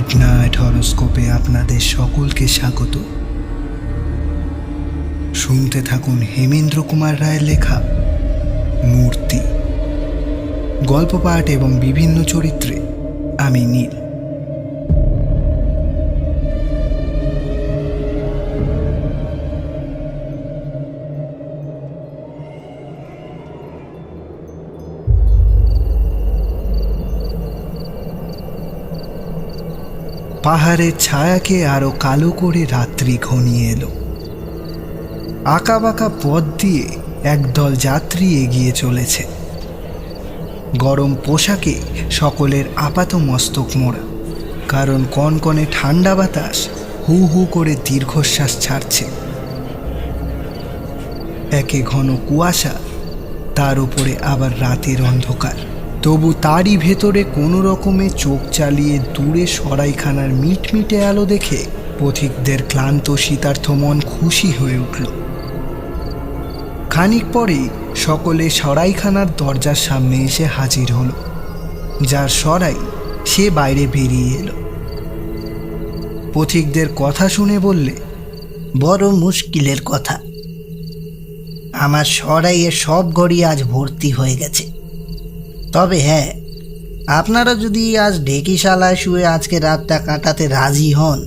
Mid night হরোস্কোপে আপনাদের সকলকে স্বাগত। শুনতে থাকুন হেমেন্দ্র কুমার রায়ের লেখা, মূর্তি। গল্প পাঠ এবং বিভিন্ন চরিত্রে, আমি নীল। পাহাড়ের ছায়াকে আরও কালো করে রাত্রি ঘনিয়ে এলো। আঁকা বাঁকা পথ দিয়ে একদল যাত্রী এগিয়ে চলেছে। গরম পোশাকে সকলের আপাত মস্তক মোড়া, কারণ কনকনে ঠান্ডা বাতাস হু হু করে দীর্ঘশ্বাস ছাড়ছে। একে ঘন কুয়াশা, তার উপরে আবার রাতের অন্ধকার। তবু তারই ভেতরে কোনো রকমে চোখ চালিয়ে দূরে সরাইখানার মিটমিটে আলো দেখে পথিকদের ক্লান্ত শীতার্থ মন খুশি হয়ে উঠল। খানিক পরেই সকলে সরাইখানার দরজার সামনে এসে হাজির হলো, যার সরাই সে বাইরে বেরিয়ে এলো। পথিকদের কথা শুনে বললে, বড় মুশকিলের কথা। আমার সরাইয়ের সব ঘড়ি আজ ভর্তি হয়ে গেছে। তবে হ্যাঁ আপনারা যদি আজ ঢেকিশালায় শুয়ে আজকে রাতটা কাটাতে রাজি হন,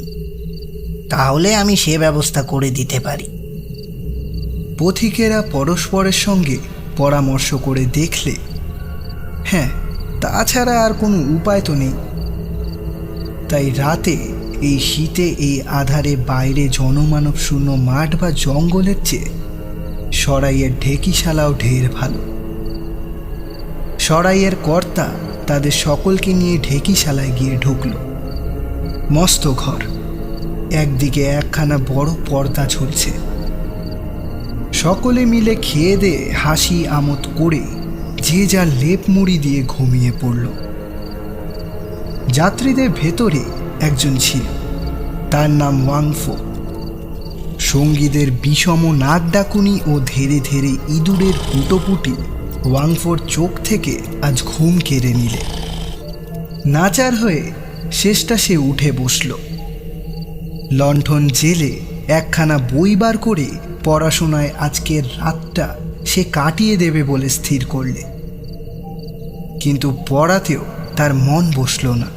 তাহলে আমি সে ব্যবস্থা করে দিতে পারি। পথিকেরা পরস্পরের সঙ্গে পরামর্শ করে দেখলে হ্যাঁ তাছাড়া আর কোনো উপায় তো নেই। তাই রাতে এই শীতে এই আধারে বাইরে জনমানব শূন্য মাঠ বা জঙ্গলের চেয়ে সরাইয়ের ঢেকিশালাও ঢের ভালো। সরাইয়ের কর্তা তাদের সকলকে নিয়ে ঢেকিশালায় গিয়ে ঢুকল। মস্ত ঘর। একদিকে একখানা বড় পর্দা ঝুলছে। সকলে মিলে খেয়ে দে হাসি আমোদ করে যে যার লেপ মুড়ি দিয়ে ঘুমিয়ে পড়ল। যাত্রীদের ভেতরে একজন ছিল। তার নাম ওয়াংফো। সঙ্গীদের বিষম নাক ডাকুনি ও ধীরে ধীরে ইঁদুরের হুটোপুটি ওয়াংফোর চোখ থেকে আজ ঘুম কেড়ে নিলে। নাচার হয়ে শেষটা সে উঠে বসল। লণ্ঠন জেলে একখানা বই বার করে পড়াশোনায় আজকের রাতটা সে কাটিয়ে দেবে বলে স্থির করলে। কিন্তু পড়াতেও তার মন বসল না।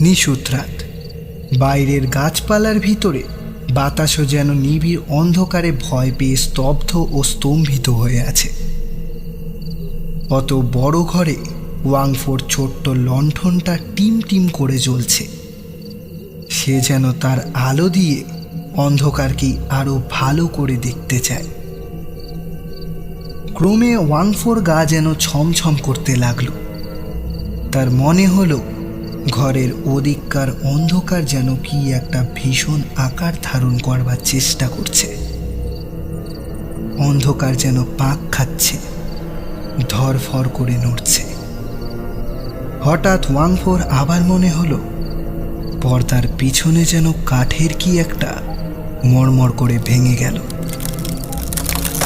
নিশুত রাত। বাইরের গাছপালার ভিতরে বাতাসও যেন নিবিড় অন্ধকারে ভয় পেয়ে স্তব্ধ ও স্তম্ভিত হয়ে আছে। অত বড় ঘরে ওয়াংফোর ছোট্ট লণ্ঠনটা টিম টিম করে জ্বলছে। সে যেন তার আলো দিয়ে অন্ধকারকেই আরও ভালো করে দেখতে চায়। ক্রমে ওয়াংফোর গা যেন ছমছম করতে লাগল। তার মনে হলো ঘরের ওদিককার অন্ধকার যেন কি একটা ভীষণ আকার ধারণ করবার চেষ্টা করছে। অন্ধকার যেন পাক খাচ্ছে, ধরফর করে নড়ছে। হঠাৎ ওয়াংফোর আবার মনে হলো, পর্দার পিছনে যেন কাঠের কি একটা মরমর করে ভেঙে গেল।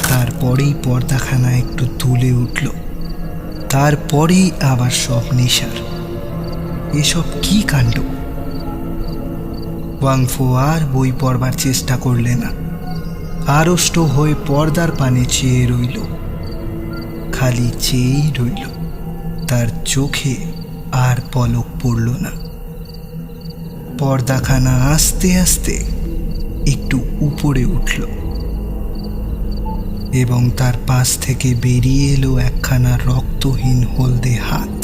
তারপরেই পর্দাখানা একটু তুলে উঠল, তারপরেই আবার সব নেশার। এসব কি কাণ্ড? ওয়াংফো আর বই পড়বার চেষ্টা করলে না। আড়ষ্ট হয়ে পর্দার পানে চেয়ে রইল। খালি চেয়েই রইল। তার চোখে আর পলক পড়ল না। পর্দাখানা আস্তে আস্তে একটু উপরে উঠল। এবং তার পাশ থেকে বেরিয়ে এলো একখানা রক্তহীন হলদে হাত।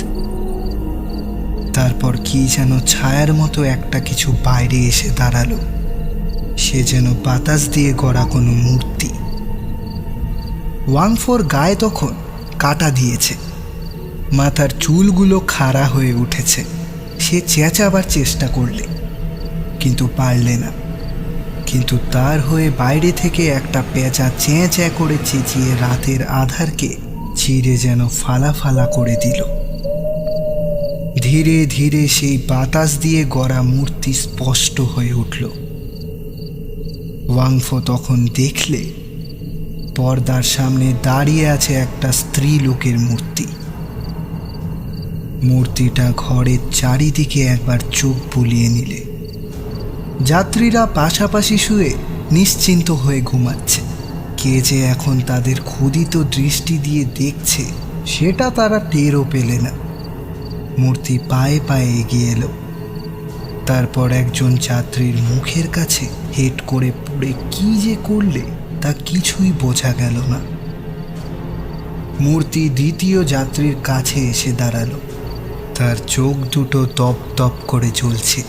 তারপর কি যেন ছায়ার মতো একটা কিছু বাইরে এসে দাঁড়াল। সে যেন বাতাস দিয়ে গড়া কোনো মূর্তি। ওয়াংফোর গায়ে তখন কাটা দিয়েছে। মাথার চুলগুলো খাড়া হয়ে উঠেছে। সে চেঁচাবার চেষ্টা করলে, কিন্তু পারলে না। কিন্তু তার হয়ে বাইরে থেকে একটা পেঁচা চেঁ করে চেঁচিয়ে রাতের আধারকে চিরে যেন ফালা ফালা করে দিল। ধীরে ধীরে সেই বাতাস দিয়ে গড়া মূর্তি স্পষ্ট হয়ে উঠল। ওয়াংফো তখন দেখলে পর্দার সামনে দাঁড়িয়ে আছে একটা স্ত্রী লোকের মূর্তি। মূর্তিটা ঘরের চারিদিকে একবার চোখ বুলিয়ে নিলে। যাত্রীরা পাশাপাশি শুয়ে নিশ্চিন্ত হয়ে ঘুমাচ্ছে। কে যে এখন তাদের ক্ষুদিত দৃষ্টি দিয়ে দেখছে, সেটা তারা টেরও পেলে না। মূর্তি পায়ে পায়ে এগিয়ে এলো। তারপর একজন যাত্রীর মুখের কাছে হেট করে পড়ে কি যে করলে তা কিছুই বোঝা গেল না। মূর্তি দ্বিতীয় যাত্রীর কাছে এসে দাঁড়াল। তার চোখ দুটো তপ তপ করে জ্বলছে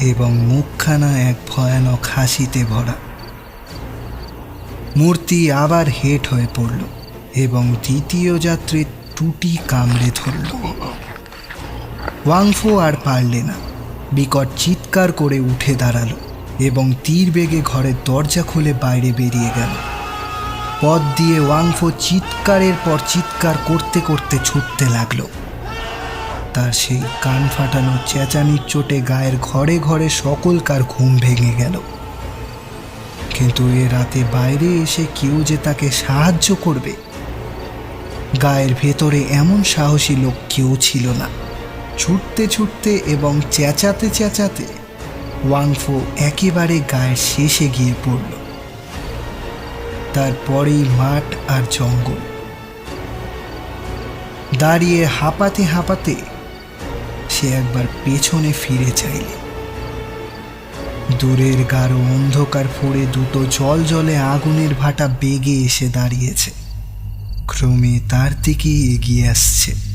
এবং মুখখানা এক ভয়ানক হাসিতে ভরা। মূর্তি আবার হেট হয়ে পড়ল এবং দ্বিতীয় যাত্রীর টুটি কামড়ে ধরল। ওয়াংফো আর পারলে না। বিকট চিৎকার করে উঠে দাঁড়াল এবং তীর বেগে ঘরের দরজা খুলে বাইরে বেরিয়ে গেল। পথ দিয়ে ওয়াংফো চিৎকারের পর চিৎকার করতে করতে ছুটতে লাগল। তার সেই কান ফাটানো চেঁচানির চোটে গায়ের ঘরে ঘরে সকলকার ঘুম ভেঙে গেল। কিন্তু এ রাতে বাইরে এসে কেউ যে তাকে সাহায্য করবে, গায়ের ভেতরে এমন সাহসী লোক কেউ ছিল না। ছুটতে ছুটতে এবং চেঁচাতে চেঁচাতে ওয়াংফো একেবারে গায়ের শেষে গিয়ে পড়ল। তারপরেই মাঠ আর জঙ্গল। দাঁড়িয়ে হাঁপাতে হাঁপাতে সে একবার পেছনে ফিরে চাইলে। দূরের গাঢ় অন্ধকার ফোড়ে দুটো জল জলে আগুনের ভাটা বেগে এসে দাঁড়িয়েছে। ক্রমে তার দিকেই এগিয়ে আসছে।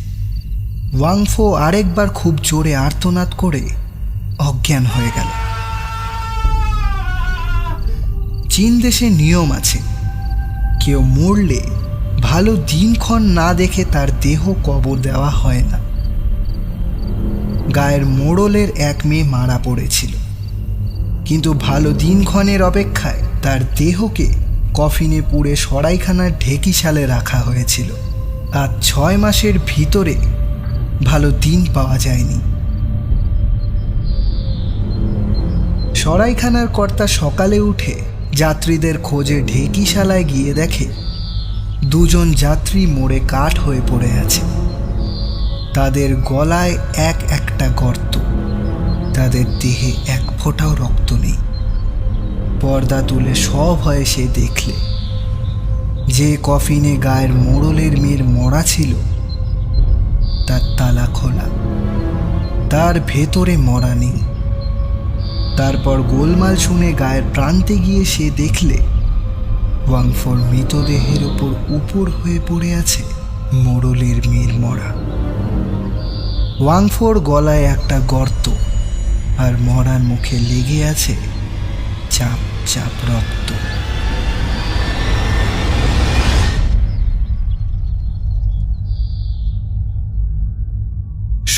ওয়াংফো আরেকবার খুব জোরে আর্তনাদ করে অজ্ঞান হয়ে গেল। চীন দেশে নিয়ম আছে। কেউ মরলে ভালো দিনক্ষণ না দেখে তার দেহ কবর দেওয়া হয় না। গায়ের মোড়লের এক মেয়ে মারা পড়েছিল। কিন্তু ভালো দিনক্ষণের অপেক্ষায় তার দেহকে কফিনে পুড়ে সরাইখানার ঢেকিশালে রাখা হয়েছিল। আর ছয় মাসের ভিতরে ভালো দিন পাওয়া যায়নি। সরাইখানার কর্তা সকালে উঠে যাত্রীদের খোঁজে ঢেকিশালায় গিয়ে দেখে, দুজন যাত্রী মোড়ে কাঠ হয়ে পড়ে আছে। তাদের গলায় এক একটা গর্ত, তাদের দেহে এক ফোঁটাও রক্ত নেই। পর্দা তুলে সব হয়ে সে দেখলে। যে কফিনে গায়ের মোড়লের মেয়ের মরা ছিল তার তালা খোলা। তার ভেতরে মরা নেই। তারপর গোলমাল শুনে গায়ের প্রান্তে গিয়ে সে দেখলে, ওয়াংফোর মৃতদেহের উপর উপর হয়ে পড়ে আছে মোড়লের মেয়ের মরা। ওয়াংফোর গলায় একটা গর্ত আর মরার মুখে লেগে আছে চাপ চাপ রক্ত।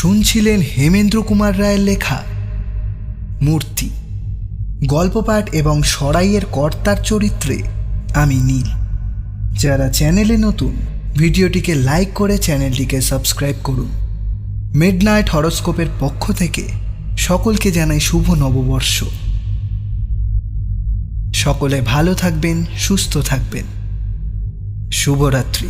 শুনছিলেন হেমেন্দ্র কুমার রায়ের লেখা, মূর্তি গল্পপাঠ এবং সরাইয়ের কর্তার চরিত্রে আমি নীল। যারা চ্যানেলে নতুন, ভিডিওটিকে লাইক করে চ্যানেলটিকে সাবস্ক্রাইব করুন। মিডনাইট হরস্কোপের পক্ষ থেকে সকলকে জানাই শুভ নববর্ষ। সকলে ভালো থাকবেন, সুস্থ থাকবেন। শুভরাত্রি।